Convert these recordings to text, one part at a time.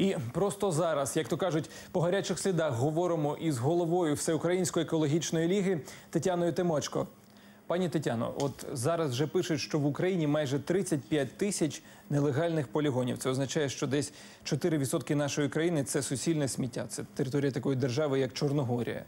І просто зараз, як то кажуть, по гарячих слідах говоримо із головою Всеукраїнської екологічної ліги Тетяною Тимочко. Пані Тетяно, от зараз вже пишуть, що в Україні майже 35 тисяч нелегальних полігонів. Це означає, що десь 4% нашої країни це суцільне сміття. Це територія такої держави, як Чорногорія.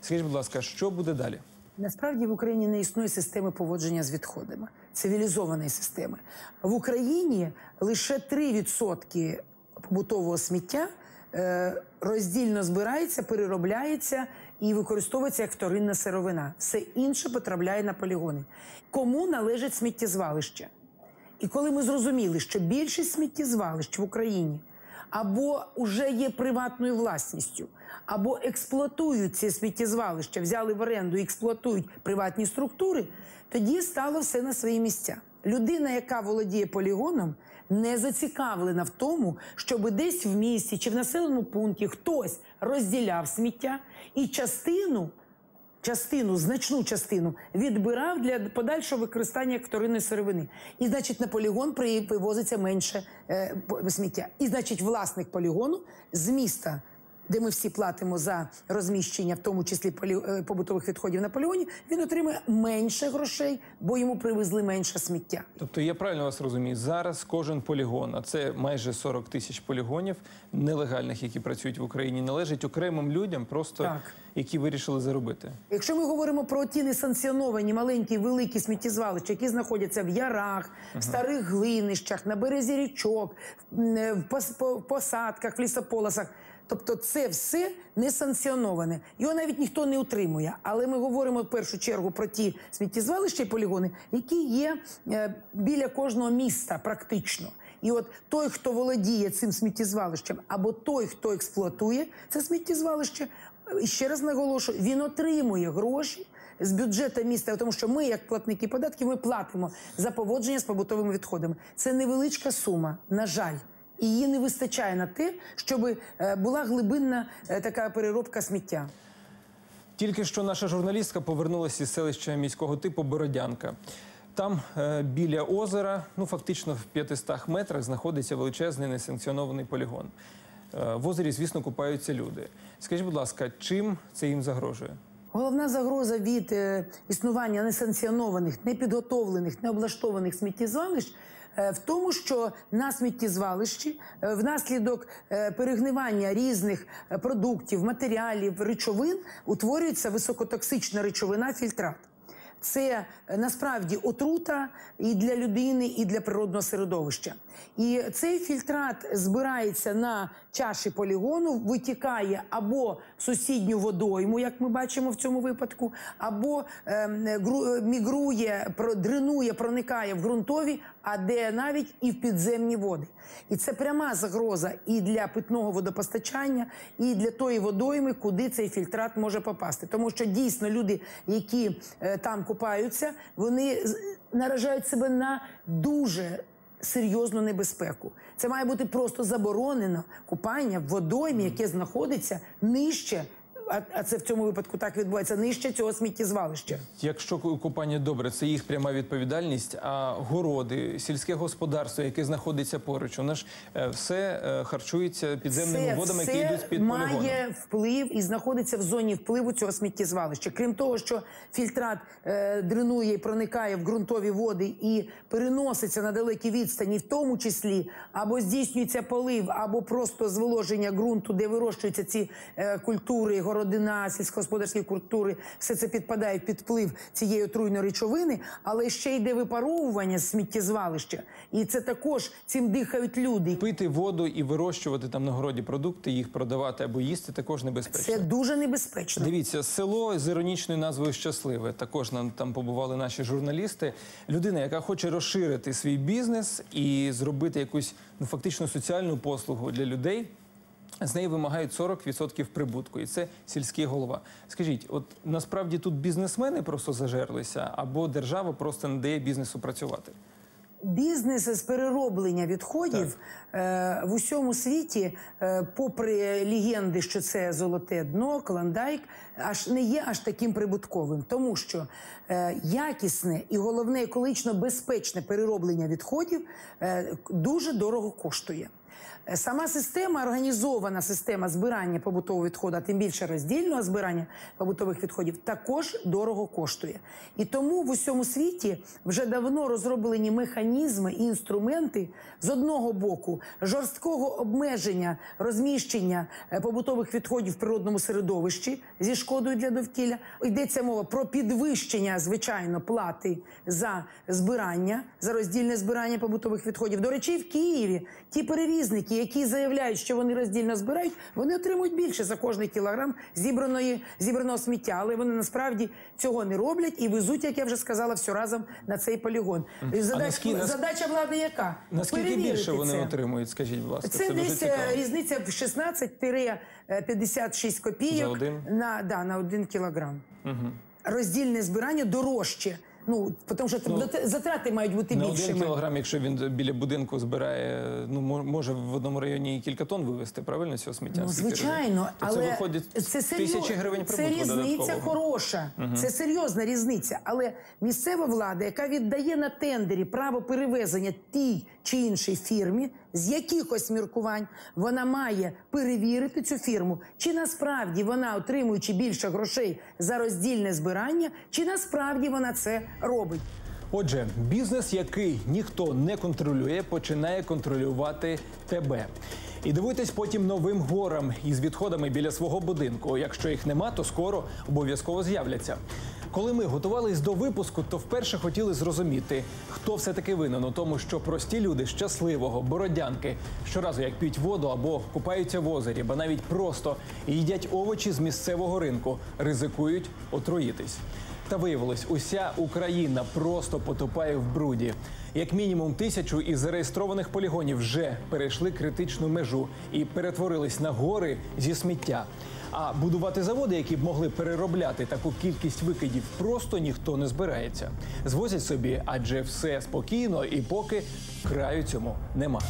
Скажіть, будь ласка, що буде далі? Насправді в Україні не існує системи поводження з відходами, цивілізованої системи. В Україні лише 3% побутового сміття е, роздільно збирається, переробляється і використовується як вторинна сировина. Все інше потрапляє на полігони. Кому належить сміттєзвалище? І коли ми зрозуміли, що більшість сміттєзвалищ в Україні або вже є приватною власністю, або експлуатують ці сміттєзвалища, взяли в оренду і експлуатують приватні структури, тоді стало все на свої місця. Людина, яка володіє полігоном, не зацікавлена в тому, щоб десь в місті чи в населеному пункті хтось розділяв сміття і частину частину, значну частину відбирав для подальшого використання вторинної сировини. І, значить, на полігон при- вивозиться менше е, сміття. І, значить, власник полігону з міста. Де ми всі платимо за розміщення, в тому числі е, побутових відходів на полігоні, він отримує менше грошей, бо йому привезли менше сміття. Тобто я правильно вас розумію, зараз кожен полігон, а це майже 40 тисяч полігонів нелегальних, які працюють в Україні, належить окремим людям, просто Так. які вирішили заробити. Якщо ми говоримо про ті несанкціоновані маленькі великі сміттєзвалища, які знаходяться в ярах, в старих глинищах, на березі річок, в по- посадках, в лісополосах. Тобто це все несанкціоноване. Його навіть ніхто не утримує. Але ми говоримо в першу чергу про ті сміттєзвалища і полігони, які є е, біля кожного міста практично. І от той, хто володіє цим сміттєзвалищем, або той, хто експлуатує це сміттєзвалище, і ще раз наголошую, він отримує гроші з бюджету міста, тому що ми, як платники податків, ми платимо за поводження з побутовими відходами. Це невеличка сума, на жаль. І її не вистачає на те, щоб е, була глибинна е, така переробка сміття. Тільки що наша журналістка повернулася із селища міського типу Бородянка. Там е, біля озера, ну фактично в 500 метрах, знаходиться величезний несанкціонований полігон. В озері, звісно, купаються люди. Скажіть, будь ласка, чим це їм загрожує? Головна загроза від існування несанкціонованих, непідготовлених, необлаштованих сміттєзвалищ в тому, що на сміттєзвалищі е, внаслідок е, перегнивання різних е, продуктів, матеріалів, речовин утворюється високотоксична речовина фільтрат. Це е, насправді отрута і для людини, і для природного середовища. І цей фільтрат збирається на чаші полігону, витікає або в сусідню водойму, як ми бачимо в цьому випадку, або ем, гру- е, мігрує, дренує, проникає в ґрунтові, а де навіть і в підземні води. І це пряма загроза і для питного водопостачання, і для тої водойми, куди цей фільтрат може попасти. Тому що дійсно люди, які е, там купаються, вони наражають себе на дуже серйозну небезпеку. Це має бути просто заборонено купання в водоймі, яке знаходиться нижче. А, а це в цьому випадку так відбувається нижче цього сміттєзвалища. Якщо ку- купання добре, це їх пряма відповідальність. А городи, сільське господарство, яке знаходиться поруч, воно ж е, все е, харчується підземними Це водами, які йдуть під має вплив і знаходиться в зоні впливу цього сміттєзвалища. Крім того, що фільтрат е, дренує і проникає в ґрунтові води і переноситься на далекі відстані, в тому числі або здійснюється полив, або просто зволоження ґрунту, де вирощуються ці е, культури, городина, сільськогосподарські культури, все це підпадає під вплив цієї отруйної речовини, але ще йде випаровування з сміттєзвалища, і це також цим дихають люди. Пити воду і вирощувати там на городі продукти, їх продавати або їсти також небезпечно. Це дуже небезпечно. Дивіться, село з іронічною назвою Щасливе. Також нам там побували наші журналісти. Людина, яка хоче розширити свій бізнес і зробити якусь ну фактично соціальну послугу для людей. З неї вимагають 40% прибутку, і це сільський голова. Скажіть, от насправді тут бізнесмени просто зажерлися, або держава просто не дає бізнесу працювати? Бізнес з перероблення відходів е, в усьому світі, е, попри легенди, що це золоте дно, клондайк, аж не є аж таким прибутковим, тому що е, якісне і головне екологічно безпечне перероблення відходів е, дуже дорого коштує. Е, Сама система, організована система збирання побутового відходу, а тим більше роздільного збирання побутових відходів, також дорого коштує. І тому в усьому світі вже давно розроблені механізми і інструменти з одного боку жорсткого обмеження розміщення е, побутових відходів в природному середовищі зі шкодою для довкілля. Йдеться мова про підвищення, звичайно, плати за збирання, за роздільне збирання побутових відходів. До речі, в Києві ті перевізники, які заявляють, що вони роздільно збирають, вони отримують більше за кожний кілограм зібраної зібраного сміття, але вони насправді цього не роблять і везуть, як я вже сказала, все разом на цей полігон. Задача, наскільки- задача влади яка? Наскільки Перевірити більше вони це. отримують? Скажіть, будь ласка, Це, це, десь е, різниця в 16-56 копійок За один? на, да, на один кілограм. Роздільне збирання дорожче. Ну, тому що затрати мають бути На один кілограм, якщо він біля будинку збирає, ну може в одному районі і кілька тонн вивезти, правильно цього сміття? Ну, звичайно, разів? Але це виходить це серйоз- тисячі гривень Це різниця хороша. Це серйозна різниця. Але місцева влада, яка віддає на тендері право перевезення тій чи іншій фірмі, з якихось міркувань вона має перевірити цю фірму, чи насправді вона, отримуючи більше грошей за роздільне збирання, чи насправді вона це робить. Отже, бізнес, який ніхто не контролює, починає контролювати тебе. І дивуйтесь потім новим горам із відходами біля свого будинку. Якщо їх нема, то скоро обов'язково з'являться. Коли ми готувались до випуску, то вперше хотіли зрозуміти, хто все таки винен у тому, що прості люди щасливого, бородянки щоразу як п'ють воду або купаються в озері, бо навіть просто їдять овочі з місцевого ринку, ризикують отруїтись. Та виявилось, уся Україна просто потопає в бруді. Як мінімум тисячу із зареєстрованих полігонів вже перейшли критичну межу і перетворились на гори зі сміття. А будувати заводи, які б могли переробляти таку кількість викидів, просто ніхто не збирається. Звозять собі, адже все спокійно і поки краю цьому нема.